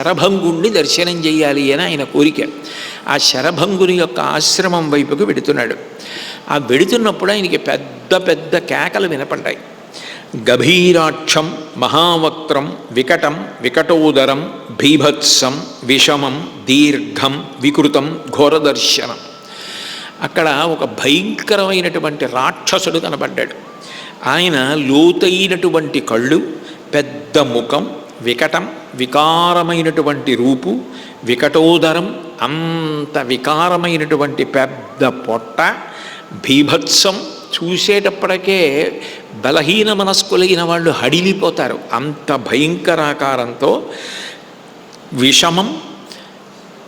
శరభంగుణ్ణి దర్శనం చేయాలి అని ఆయన కోరిక. ఆ శరభంగుని యొక్క ఆశ్రమం వైపుకు వెడుతున్నాడు. ఆ వెడుతున్నప్పుడు ఆయనకి పెద్ద పెద్ద కేకలు వినపడ్డాయి. గభీరాక్షం మహావక్త్రం వికటం వికటోదరం భీభత్సం విషమం దీర్ఘం వికృతం ఘోరదర్శనం అక్కడ ఒక భయంకరమైనటువంటి రాక్షసుడు కనబడ్డాడు ఆయన లోతైనటువంటి కళ్ళు పెద్ద ముఖం వికటం వికారమైనటువంటి రూపు వికటోదరం అంత వికారమైనటువంటి పెద్ద పొట్ట భీభత్సం చూసేటప్పటికే బలహీన మనస్కులైన వాళ్ళు హడిలిపోతారు. అంత భయంకరాకారంతో విషమం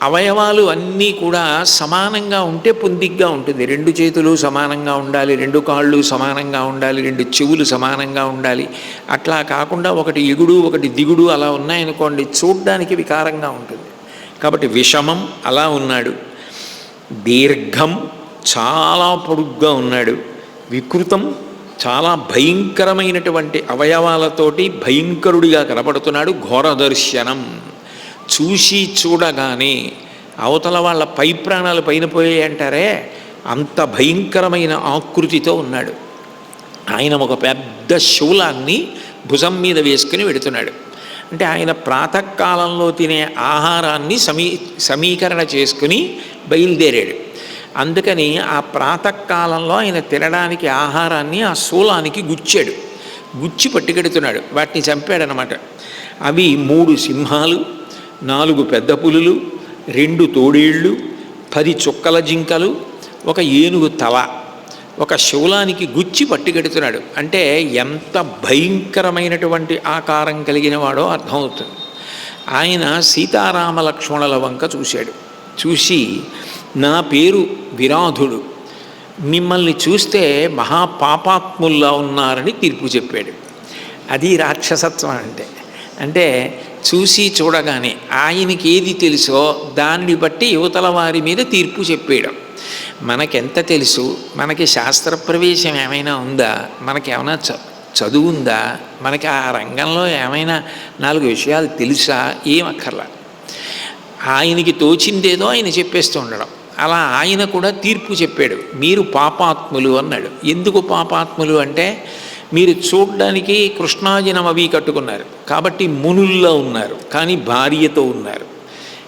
అవయవాలు అన్నీ కూడా సమానంగా ఉంటే పొందిగ్గా ఉంటుంది. రెండు చేతులు సమానంగా ఉండాలి రెండు కాళ్ళు సమానంగా ఉండాలి రెండు చెవులు సమానంగా ఉండాలి. అట్లా కాకుండా ఒకటి ఎగుడు ఒకటి దిగుడు అలా ఉన్నాయనుకోండి చూడ్డానికి వికారంగా ఉంటుంది. కాబట్టి విషమం అలా ఉన్నాడు. దీర్ఘం చాలా పొడుగ్గా ఉన్నాడు. వికృతం చాలా భయంకరమైనటువంటి అవయవాలతోటి భయంకరుడిగా కనపడుతున్నాడు ఘోరదర్శనం. చూసి చూడగానే అవతల వాళ్ళ పై ప్రాణాలు పైన పోయాయి అంటారే? అంత భయంకరమైన ఆకృతితో ఉన్నాడు. ఆయన ఒక పెద్ద శూలాన్ని భుజం మీద వేసుకుని వెడుతున్నాడు. అంటే ఆయన ప్రాతకాలంలో తినే ఆహారాన్ని సమీ సమీకరణ చేసుకుని బయలుదేరాడు. అందుకని ఆ ప్రాతకాలంలో ఆయన తినడానికి ఆహారాన్ని ఆ శూలానికి గుచ్చాడు. గుచ్చి పట్టుకెడుతున్నాడు. వాటిని చంపాడనమాట అవి మూడు సింహాలు నాలుగు పెద్ద పులులు రెండు తోడేళ్ళు పది చుక్కల జింకలు ఒక ఏనుగు తల ఒక శూలానికి గుచ్చి పట్టుకెడుతున్నాడు అంటే ఎంత భయంకరమైనటువంటి ఆకారం కలిగిన వాడో అర్థమవుతుంది. ఆయన సీతారామ లక్ష్మణుల వంక చూశాడు. చూసి నా పేరు విరాధుడు. మిమ్మల్ని చూస్తే మహాపాపాత్ముల్లా ఉన్నారని తీర్పు చెప్పాడు. అది రాక్షసత్వం అంటే. అంటే చూసి చూడగానే ఆయనకి ఏది తెలుసో దాన్ని బట్టి యువతల వారి మీద తీర్పు చెప్పేయడం. మనకెంత తెలుసు? మనకి శాస్త్ర ప్రవేశం ఏమైనా ఉందా? మనకి ఏమైనా చ చదువు ఉందా? మనకి ఆ రంగంలో ఏమైనా నాలుగు విషయాలు తెలుసా? ఏం అక్కర్లా. ఆయనకి తోచిందేదో ఆయన చెప్పేస్తూ ఉండడం. అలా ఆయన కూడా తీర్పు చెప్పాడు. మీరు పాపాత్ములు అన్నాడు. ఎందుకు పాపాత్ములు అంటే మీరు చూడ్డానికి కృష్ణాజనం అవి కట్టుకున్నారు. కాబట్టి మునుల్లో ఉన్నారు కానీ భార్యతో ఉన్నారు.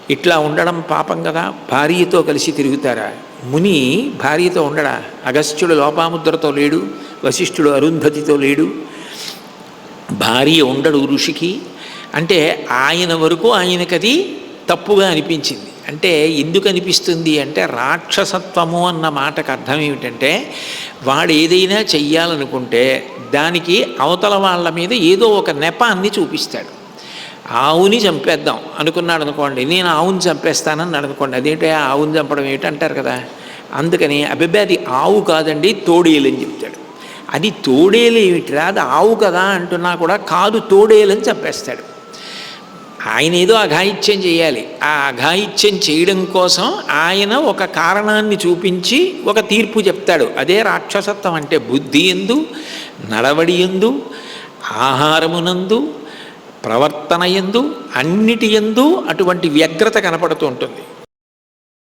ఇట్లా ఉండడం పాపం కదా భార్యతో కలిసి తిరుగుతారా? ముని భార్యతో ఉండడా? అగస్త్యుడు లోపాముద్రతో లేడు వశిష్ఠుడు అరుంధతితో లేడు. భార్య ఉండడు ఋషికి. అంటే ఆయన వరకు ఆయనకది తప్పుగా అనిపించింది. అంటే ఎందుకు అనిపిస్తుంది అంటే రాక్షసత్వము అన్న మాటకు అర్థం ఏమిటంటే వాడు ఏదైనా చెయ్యాలనుకుంటే దానికి అవతల వాళ్ళ మీద ఏదో ఒక నెపాన్ని చూపిస్తాడు. ఆవుని చంపేద్దాం. అనుకున్నాడు అనుకోండి నేను ఆవుని చంపేస్తానని అనుకోండి అదేంటి ఆవుని చంపడం ఏమిటంటారు అంటారు కదా? అందుకని అభిబ్బే అది ఆవు కాదండి తోడేలు అని చెప్తాడు. అది తోడేలు ఏమిటిరా అది ఆవు కదా అంటున్నా కూడా కాదు తోడేలు అని చంపేస్తాడు. ఆయన ఏదో అఘాయిత్యం చేయాలి. ఆ అఘాయిత్యం చేయడం కోసం ఆయన ఒక కారణాన్ని చూపించి ఒక తీర్పు చెప్తాడు. అదే రాక్షసత్వం అంటే బుద్ధి ఎందు నడవడి ఎందు ఆహారమునందు ప్రవర్తన ఎందు అన్నిటి ఎందు అటువంటి వ్యగ్రత కనపడుతూ ఉంటుంది.